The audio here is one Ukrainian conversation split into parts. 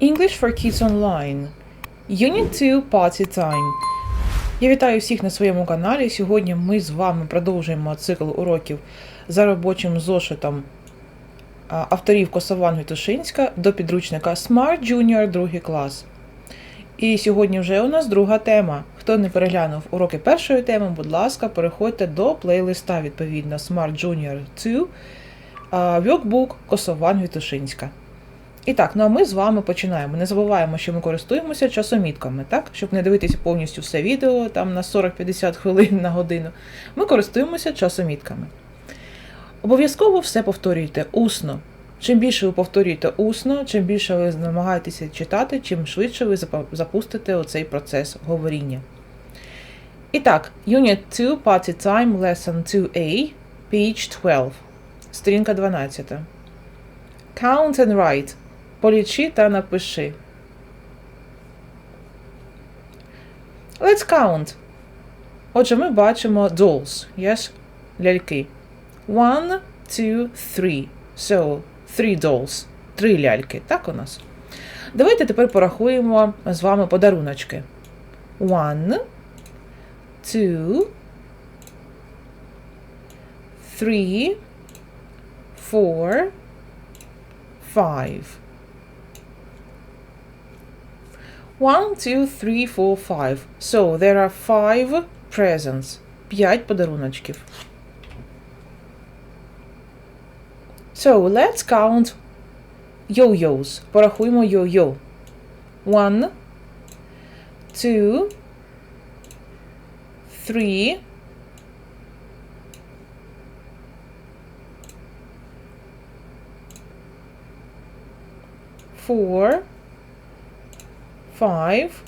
English for Kids Online. Unit 2 Party Time. Я вітаю всіх на своєму каналі. Сьогодні ми з вами продовжуємо цикл уроків за робочим зошитом авторів Косован Вітушинська до підручника Smart Junior 2 клас. І сьогодні вже у нас друга тема. Хто не переглянув уроки першої теми, будь ласка, переходьте до плейлиста відповідно Smart Junior 2 а, Workbook Косован Вітушинська. І так, ну а ми з вами починаємо. Не забуваємо, що ми користуємося часомітками, так? Щоб не дивитися повністю все відео там на 40-50 хвилин на годину. Ми користуємося часомітками. Обов'язково все повторюйте усно. Чим більше ви повторюєте усно, чим більше ви намагаєтеся читати, чим швидше ви запустите оцей процес говоріння. І так, Unit 2, Party Time, Lesson 2A, page 12, сторінка 12. Count and write. Полічи та напиши. Let's count. Отже, ми бачимо dolls. Yes? Ляльки. One, two, three. So, three dolls. Три ляльки. Так у нас? Давайте тепер порахуємо з вами подаруночки. One, two, three, four, five. One, two, three, four, five. So there are five presents. П'ять подаруночків. So let's count yo-yos. Порахуємо yo-yo. One, two, three, four, five,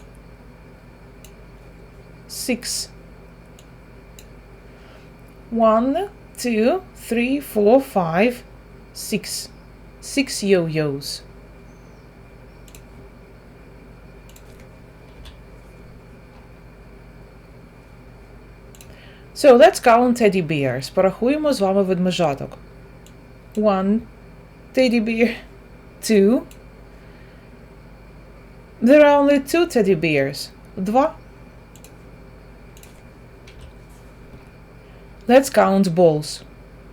six. One, two, three, four, five, six. Six yo-yos. So let's count teddy bears. Порахуємо з вами ведмежаток. One teddy bear. Two. There are only two teddy bears. Два. Let's count balls.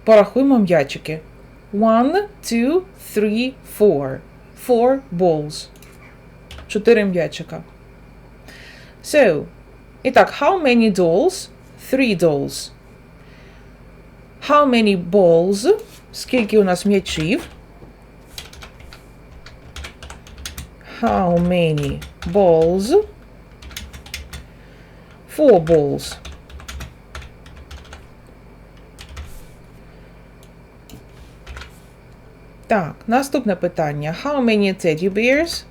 Порахуємо м'ячики. One, two, three, four. Four balls. Чотири м'ячика. So, і так, how many dolls? Three dolls. How many balls? Скільки у нас м'ячів? How many balls? Four balls. Так, наступне питання. How many teddy bears?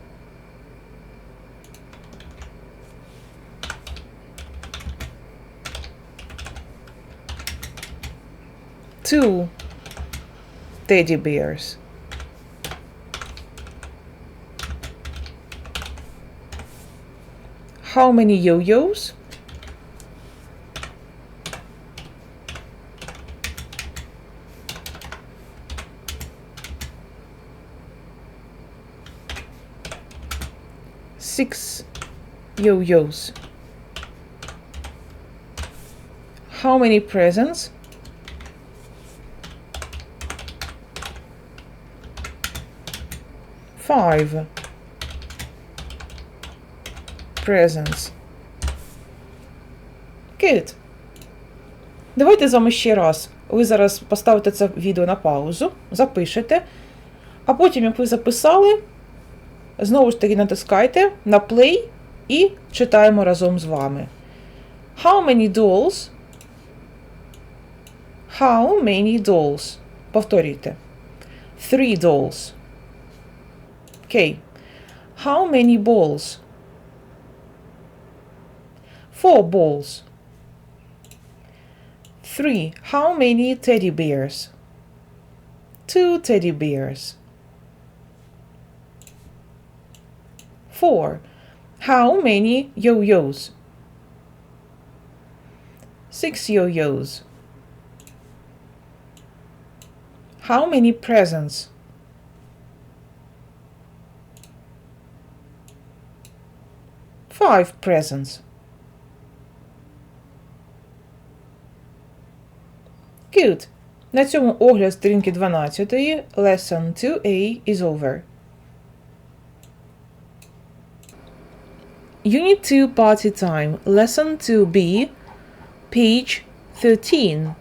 Two teddy bears. How many yo-yos? Six yo-yos. How many presents? Five presents. Good. Давайте з вами ще раз. Ви зараз поставите це відео на паузу, запишете, а потім, як ви записали, знову ж таки натискайте на play і читаємо разом з вами. How many dolls? How many dolls? Повторюйте. Three dolls. Окей. How many balls? Four balls. Three. How many teddy bears? Two teddy bears. Four. How many yo-yos? Six yo-yos. How many presents? Five presents. Good. На цьому огляд сторінки 12 Lesson 2A is over. Unit 2 Party Time Lesson 2B Page 13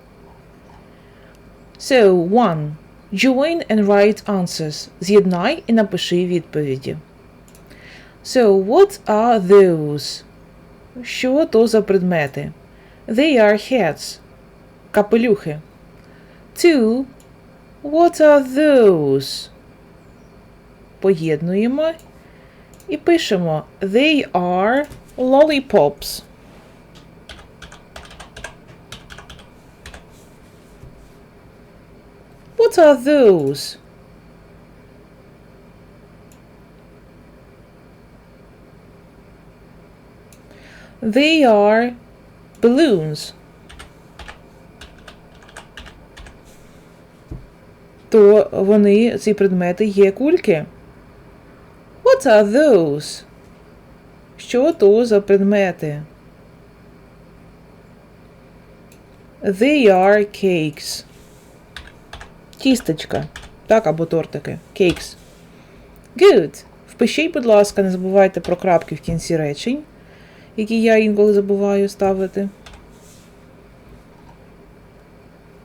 So 1. Join and write answers. З'єднай і напиши відповіді. So, what are those? Що то за предмети? They are hats. Капелюхи. Two. What are those? Поєднуємо і пишемо They are lollipops. What are those? They are balloons. То вони, ці предмети, є кульки. What are those? Що то за предмети? They are cakes. Тістечка. Так, або тортики. Cakes. Good. Впишіть, будь ласка, не забувайте про крапки в кінці речень, які я інколи забуваю ставити.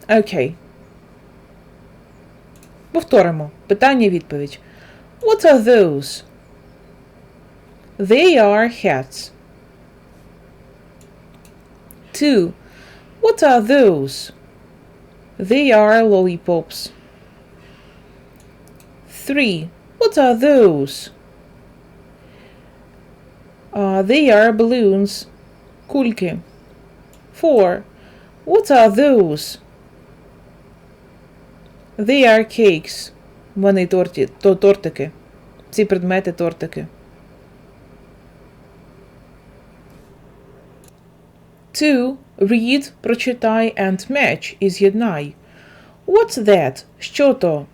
Окей. Повторимо. Питання-відповідь. What are those? They are hats. 2. What are those? They are lollipops. 3. What are those? Uh, they are balloons. Кульки. 4. What are those? They are cakes. Вони торті, то тортики. Ці предмети тортики. 2. Read, прочитай and match і з'єднай. What's that? Що то?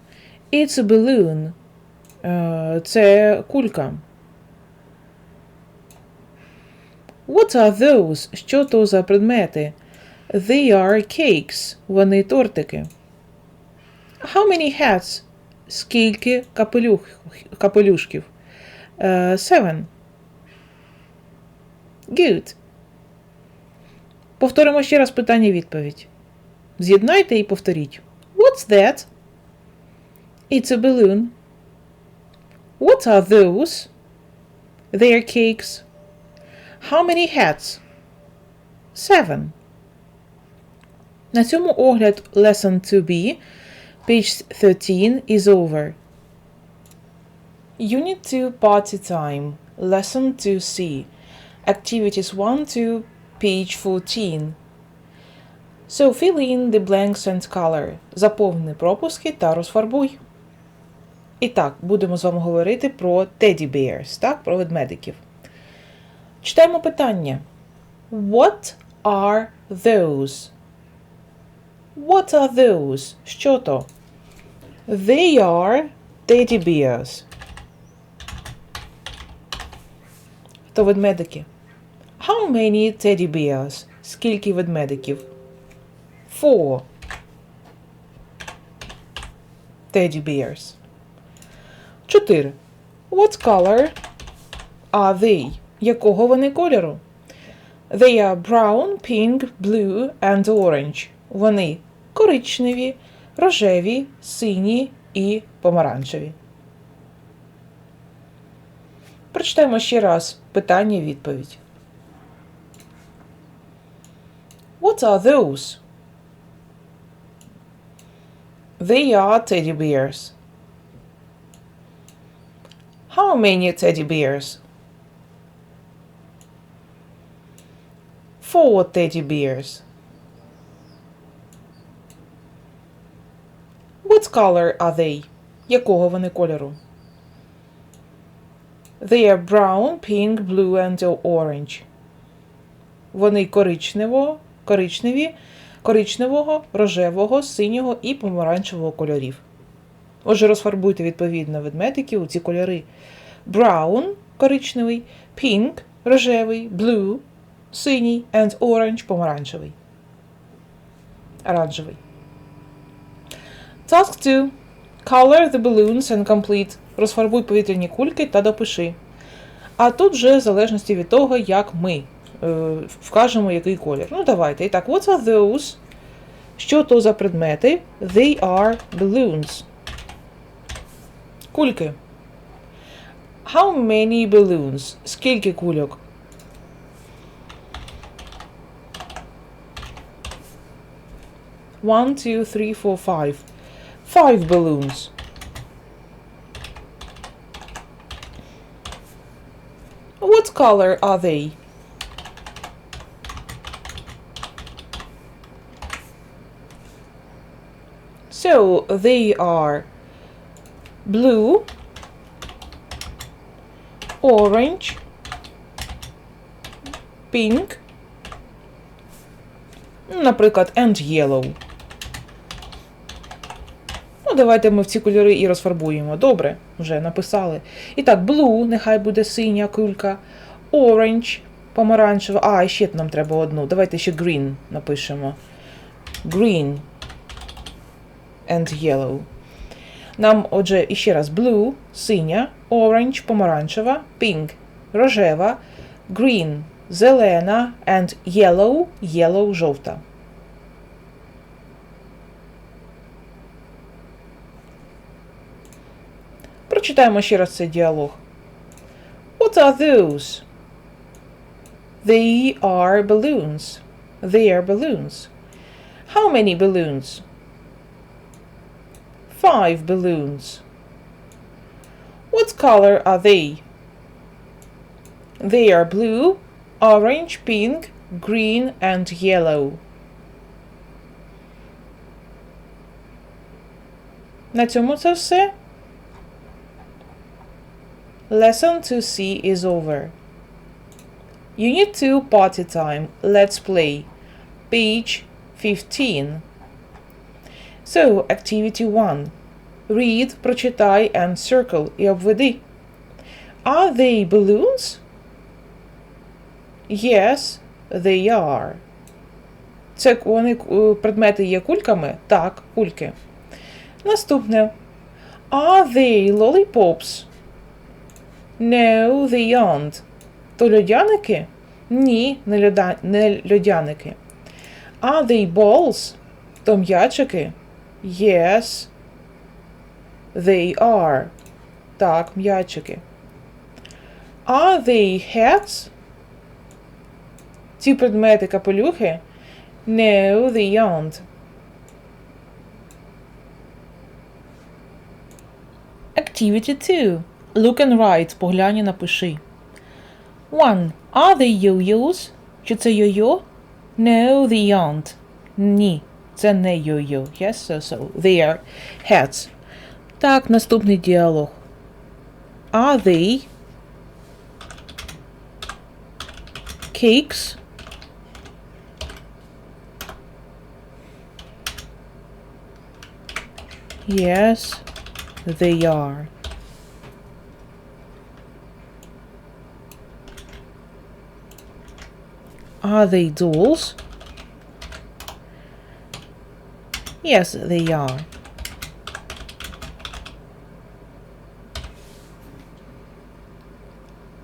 It's a balloon. Е, Це кулька. What are those? Що то за предмети? They are cakes. Вони тортики. How many hats? Скільки капелюх, капелюшків? Е, Seven. Good. Повторимо ще раз питання відповідь. З'єднайте і повторіть. What's that? It's a balloon. What are those? They are cakes. How many hats? Seven. На цьому огляд Lesson 2B, page 13 is over. Unit 2 Party Time, Lesson 2C, Activities 1 to page 14. So fill in the blanks and color. Заповни пропуски та розфарбуй. І так, будемо з вами говорити про teddy bears, так, про ведмедиків. Читаємо питання. What are those? What are those? Що то? They are teddy bears. То ведмедики. How many teddy bears? Скільки ведмедиків? Four. Teddy bears. 4. What color are they? Якого вони кольору? They are brown, pink, blue and orange. Вони коричневі, рожеві, сині і помаранчеві. Прочитаємо ще раз питання відповідь. What are those? They are teddy bears. How many teddy bears? Four teddy bears. What color are they? Якого вони кольору? They are brown, pink, blue and orange. Вони коричневого, коричневі, коричневого, рожевого, синього і помаранчевого кольорів. Отже, розфарбуйте відповідно ведмедиків у ці кольори. Brown коричневий, pink рожевий, blue, синій, and orange, помаранчевий. Оранжевий. Task 2. Color the balloons and complete. Розфарбуй повітряні кульки та допиши. А тут вже в залежності від того, як ми е, вкажемо який колір. Ну, давайте. І так, what are those? Що то за предмети? They are balloons. Кульки. How many balloons? Скільки кульок? One, two, three, four, five. Five balloons. What color are they? So they are blue, orange, pink, наприклад, and yellow. Давайте ми в ці кольори і розфарбуємо. Добре, вже написали. І так, blue, нехай буде синя кулька, orange, помаранчева. А, ще нам треба одну. Давайте ще green напишемо. Green and yellow. Нам, отже, іще раз blue, синя, orange, помаранчева, pink, рожева, green, зелена, and yellow, yellow, жовта. Прочитаємо ще раз цей діалог. What are those? They are balloons. They are balloons. How many balloons? Five balloons. What color are they? They are blue, orange, pink, green, and yellow. На цьому це все. Lesson 2C is over. Unit 2 Party Time. Let's play. Page 15. So, activity 1. Read, прочитай and circle і обведи. Are they balloons? Yes, they are. Це вони е, предмети є кульками? Так, кульки. Наступне. Are they lollipops? No, they aren't. То льодяники? Ні, не, льода... не льодяники. Are they balls? То м'ячики? Yes, they are. Так, м'ячики. Are they hats? Ці предмети капелюхи? No, they aren't. Activity 2. Look and write. Поглянь і напиши. 1. Are they yo-yos? Чи це йо-йо? No, they aren't. Ні, це не йо-йо. Yes, so, so. They are hats. Так, наступний діалог. Are they cakes? Yes, they are. Are they dolls? Yes, they are.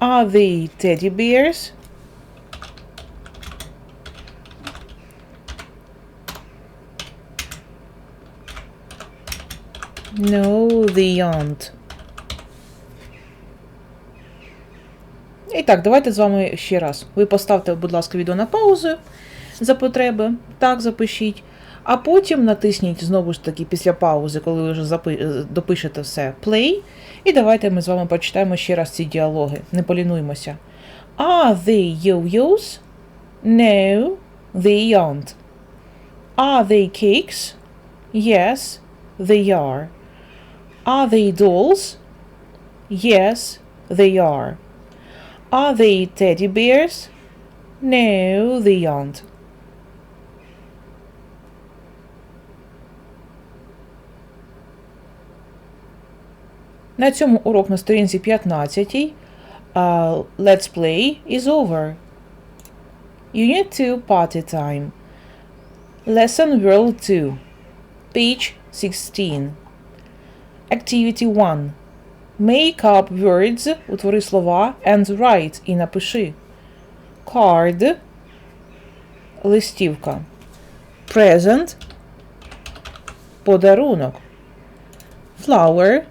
Are they teddy bears? No, they aren't. І так, давайте з вами ще раз. Ви поставте, будь ласка, відео на паузу за потреби. Так, запишіть. А потім натисніть знову ж таки після паузи, коли ви вже запи... допишете все play. І давайте ми з вами почитаємо ще раз ці діалоги. Не полінуймося. Are they yo-yos? No, they aren't. Are they cakes? Yes, they are. Are they dolls? Yes, they are. Are they teddy bears? No, they aren't. На цьому урок на сторінці 15. uh, let's play is over. Unit 2 party time. Lesson World 2. Page 16. Activity 1. Make up words, утвори слова, and write і напиши. Card. Листівка. Present. Подарунок. Flower.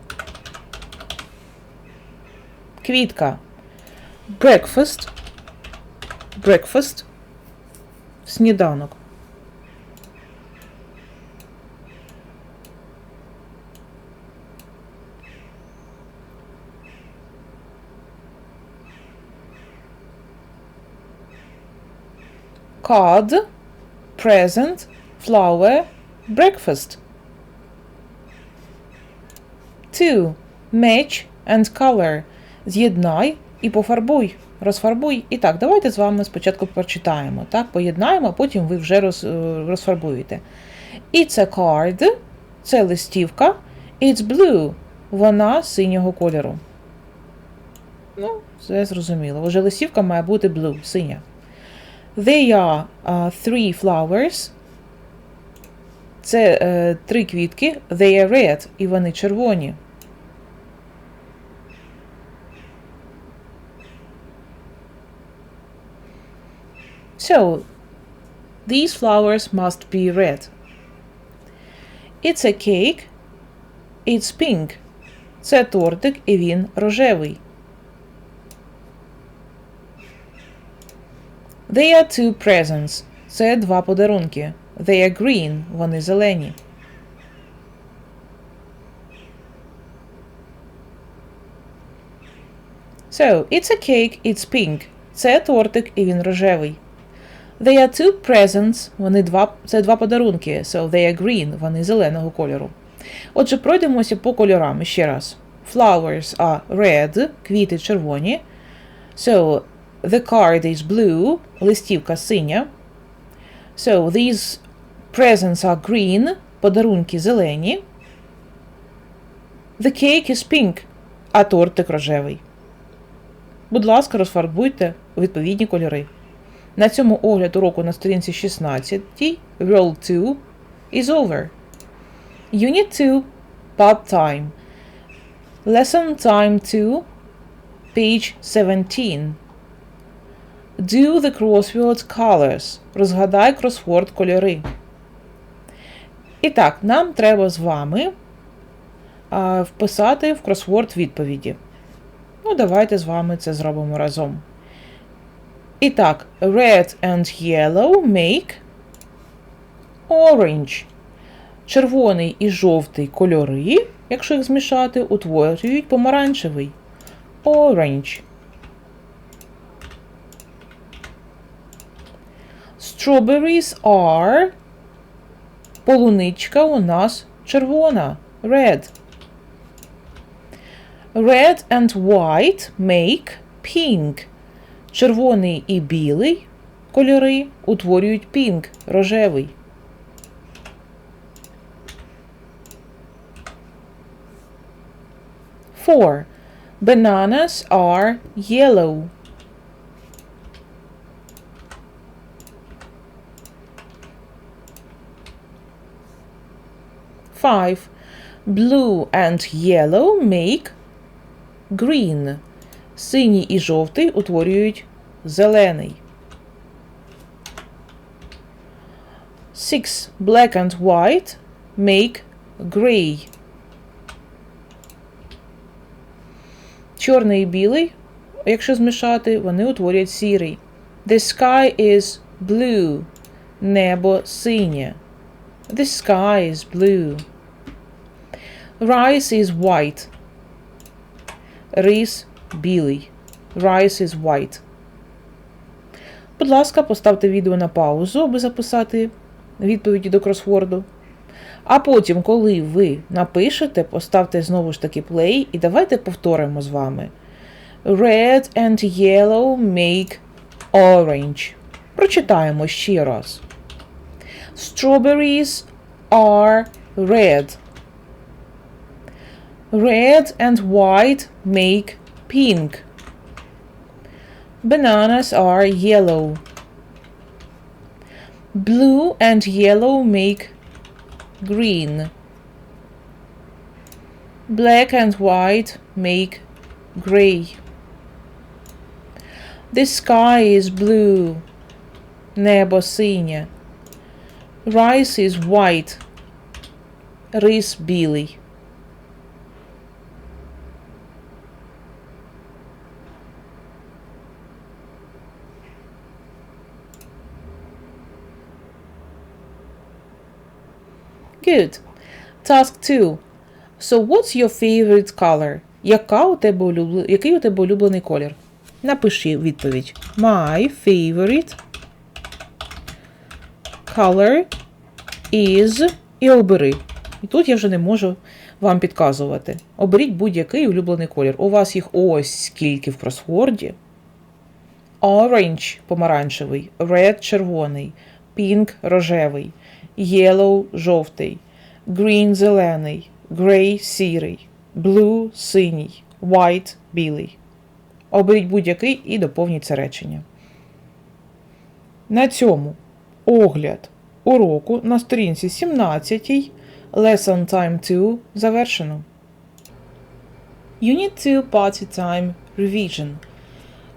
Квітка. Breakfast. Breakfast. Сніданок. Card, present, flower, breakfast. 2. Match and color. З'єднай і пофарбуй. Розфарбуй. І так, давайте з вами спочатку прочитаємо. Так, поєднаємо, а потім ви вже роз, е, розфарбуєте. It's a card. Це листівка. It's blue. Вона синього кольору. Ну, все зрозуміло. Отже, листівка має бути blue, синя. They are uh, three flowers. Це е, три квітки. They are red. І вони червоні. So, these flowers must be red. It's a cake. It's pink. Це тортик і він рожевий. They are two presents. Це два подарунки. They are green. Вони зелені. So, it's a cake, it's pink. Це тортик і він рожевий. They are two presents. Вони два, це два подарунки. So they are green. Вони зеленого кольору. Отже, пройдемося по кольорам ще раз. Flowers are red. Квіти червоні. So, the card is blue. Листівка синя. So, these presents are green. Подарунки зелені. The cake is pink. А тортик рожевий. Будь ласка, розфарбуйте у відповідні кольори. На цьому огляд уроку на сторінці 16 World 2 is over. Unit 2 Part Time. Lesson Time 2 Page 17. Do the crosswords colors. Розгадай кросворд кольори. І так, нам треба з вами а, вписати в кросворд відповіді. Ну, давайте з вами це зробимо разом. І так, red and yellow make orange. Червоний і жовтий кольори, якщо їх змішати, утворюють помаранчевий. Orange. Strawberries are. Полуничка у нас червона. Red. Red and white make pink. Червоний і білий кольори утворюють pink – рожевий. Four. Bananas are yellow. Five. Blue and yellow make green. Синій і жовтий утворюють зелений. Six. Black and white make gray. Чорний і білий, якщо змішати, вони утворюють сірий. The sky is blue. Небо синє. The sky is blue. Rice is white. Рис білий. Rice is white. Будь ласка, поставте відео на паузу, аби записати відповіді до кросворду. А потім, коли ви напишете, поставте знову ж таки play і давайте повторимо з вами. Red and yellow make orange. Прочитаємо ще раз. Strawberries are red. Red and white make pink. Bananas are yellow. Blue and yellow make green. Black and white make gray. The sky is blue. Небо синє. Rice is white. Рис білий. Good. Task 2. So what's your favorite color? Яка у тебе улюбле... Який у тебе улюблений колір? Напиши відповідь. My favorite color is і обери. І тут я вже не можу вам підказувати. Оберіть будь-який улюблений колір. У вас їх ось скільки в кросворді. Orange – помаранчевий, red – червоний, pink – рожевий, yellow – жовтий, green – зелений, grey – сірий, blue – синій, white – білий. Оберіть будь-який і доповніть це речення. На цьому огляд уроку на сторінці 17 Lesson Time 2 завершено. Unit 2 Party Time Revision.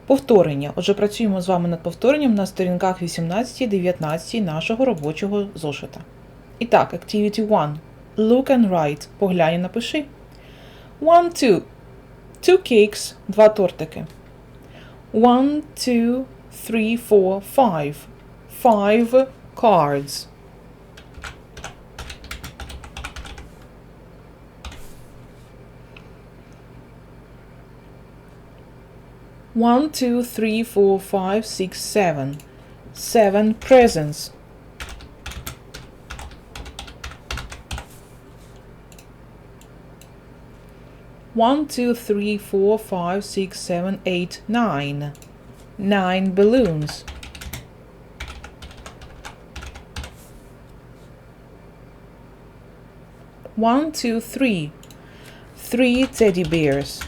Повторення. Отже, працюємо з вами над повторенням на сторінках 18-19 нашого робочого зошита. І так, Activity 1. Look and write. Поглянь і напиши. 1, 2. Two cakes. Два тортики. 1, 2, 3, 4, 5. Five cards. One, two, three, four, five, six, seven. Seven presents. One, two, three, four, five, six, seven, eight, nine. Nine balloons. One, two, three. Three teddy bears.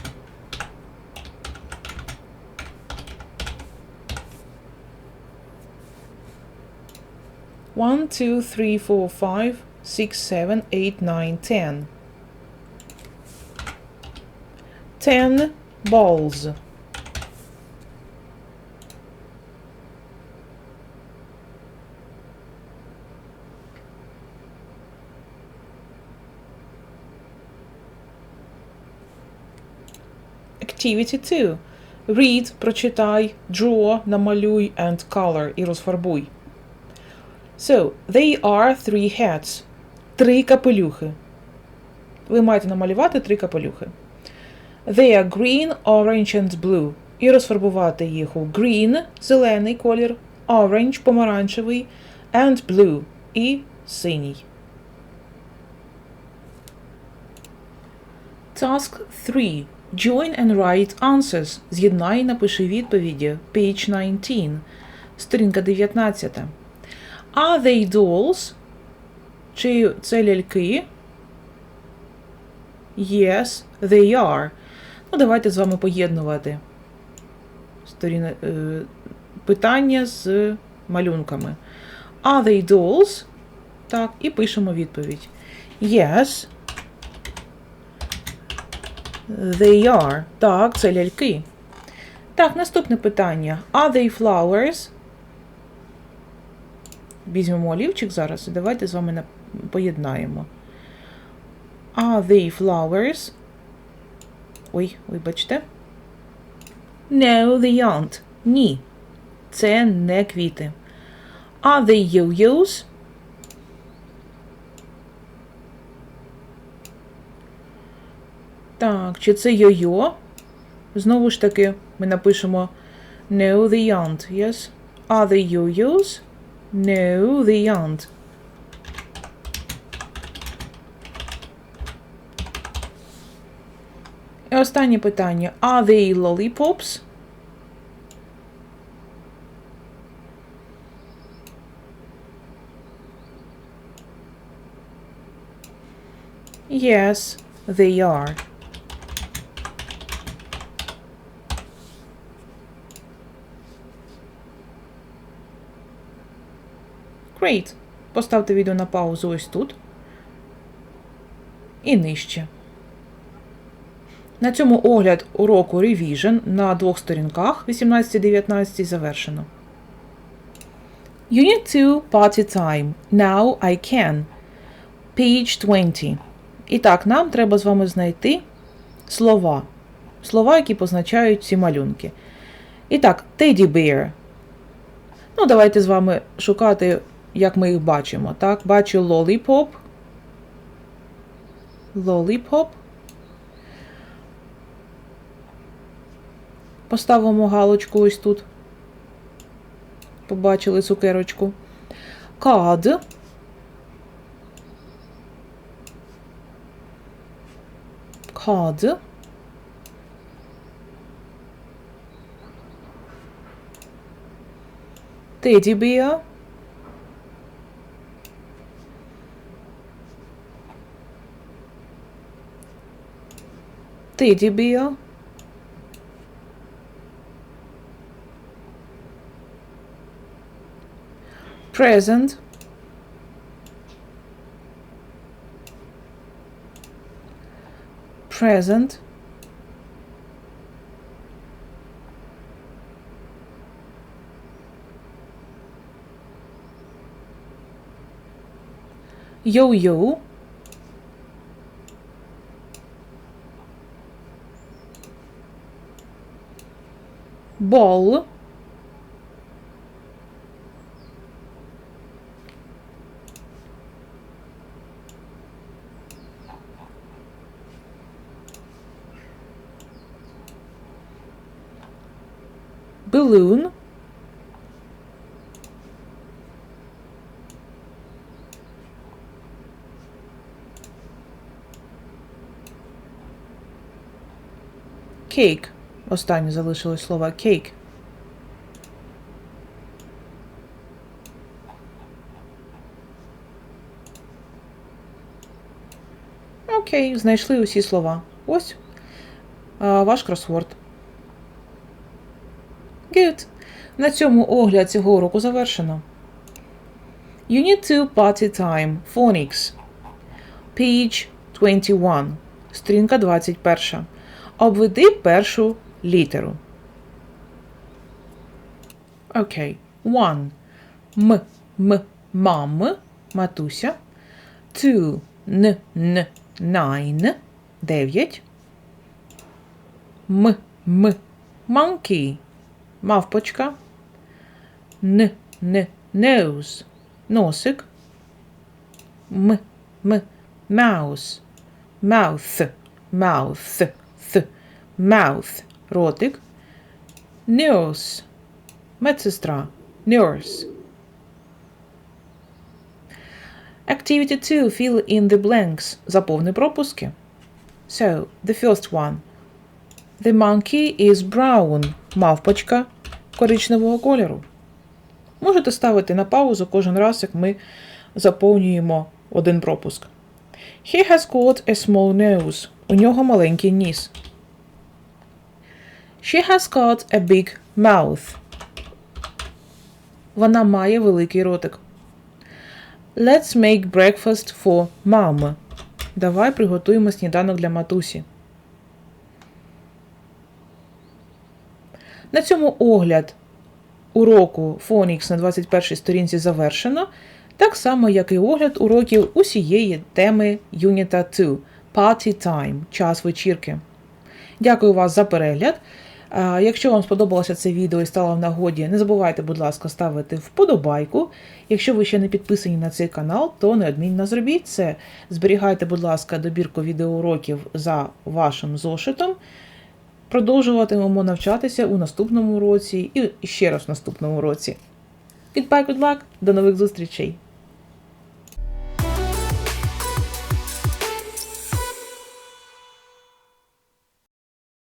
1, 2, 3, 4, 5, 6, 7, 8, 9, 10. 10 balls. Activity 2. Read, прочитай, draw, намалюй and color і розфарбуй. So, they are three hats. Три капелюхи. Ви маєте намалювати три капелюхи. They are green, orange and blue. І розфарбувати їх у green зелений колір, orange помаранчевий, and blue і синій. Task 3. Join and write answers. З'єднай і напиши відповіді. Page 19. Сторінка 19. Are they dolls? Чи це ляльки? Yes, they are. Ну, давайте з вами поєднувати сторіна, е, питання з малюнками. Are they dolls? Так, і пишемо відповідь. Yes. They are. Так, це ляльки. Так, наступне питання. Are they flowers? Візьмемо олівчик зараз і давайте з вами поєднаємо. Are they flowers? Ой, вибачте. No, they aren't. Ні. Це не квіти. Are they yo-yos? Так, чи це йо-йо? Знову ж таки, ми напишемо No, they aren't. Yes. Are they yo-yos? No, they aren't. І останнє питання. Are they lollipops? Yes, they are. Great. Поставте відео на паузу ось тут. І нижче. На цьому огляд уроку Revision на двох сторінках 18-19 завершено. Unit 2 Party Time. Now I can. Page 20. І так, нам треба з вами знайти слова. Слова, які позначають ці малюнки. І так, Teddy Bear. Ну, давайте з вами шукати, як ми їх бачимо. Так, бачу Lollipop. Lollipop. Поставимо галочку ось тут. Побачили цукерочку. Card. Card. Teddy bear. Teddy bear. Present. Present. Yo-yo. Ball. Balloon. Cake. Останнє залишилось слово cake. Окей, знайшли усі слова. Ось а, ваш кросворд. Good. На цьому огляд цього уроку завершено. Unit 2 Party Time. Phonics. Page 21. Сторінка 21. Обведи першу літеру. Окей. One. М. М. Мам. Матуся. Two. Н. Н. Nine. Дев'ять. М. М. Monkey. Мавпочка. Н. Н. Nose. Носик. М. М. Mouse. Mouth. Mouth. Th. Mouth. Ротик. Nurse. Медсестра. Nurse. Activity 2. Fill in the blanks. Заповни пропуски. So, the first one. The monkey is brown. Мавпочка коричневого кольору. Можете ставити на паузу кожен раз, як ми заповнюємо один пропуск. He has got a small nose. У нього маленький ніс. She has got a big mouth. Вона має великий ротик. Let's make breakfast for mom. Давай приготуємо сніданок для матусі. На цьому огляд уроку Phonics на 21 сторінці завершено, так само, як і огляд уроків усієї теми Юніта 2 Party Time час вечірки. Дякую вас за перегляд. А, Якщо вам сподобалося це відео і стало в нагоді, не забувайте, будь ласка, ставити вподобайку. Якщо ви ще не підписані на цей канал, то неодмінно зробіть це. Зберігайте, будь ласка, добірку відеоуроків за вашим зошитом. Продовжуватимемо навчатися у наступному році і ще раз в наступному році. Goodbye, good luck, до нових зустрічей!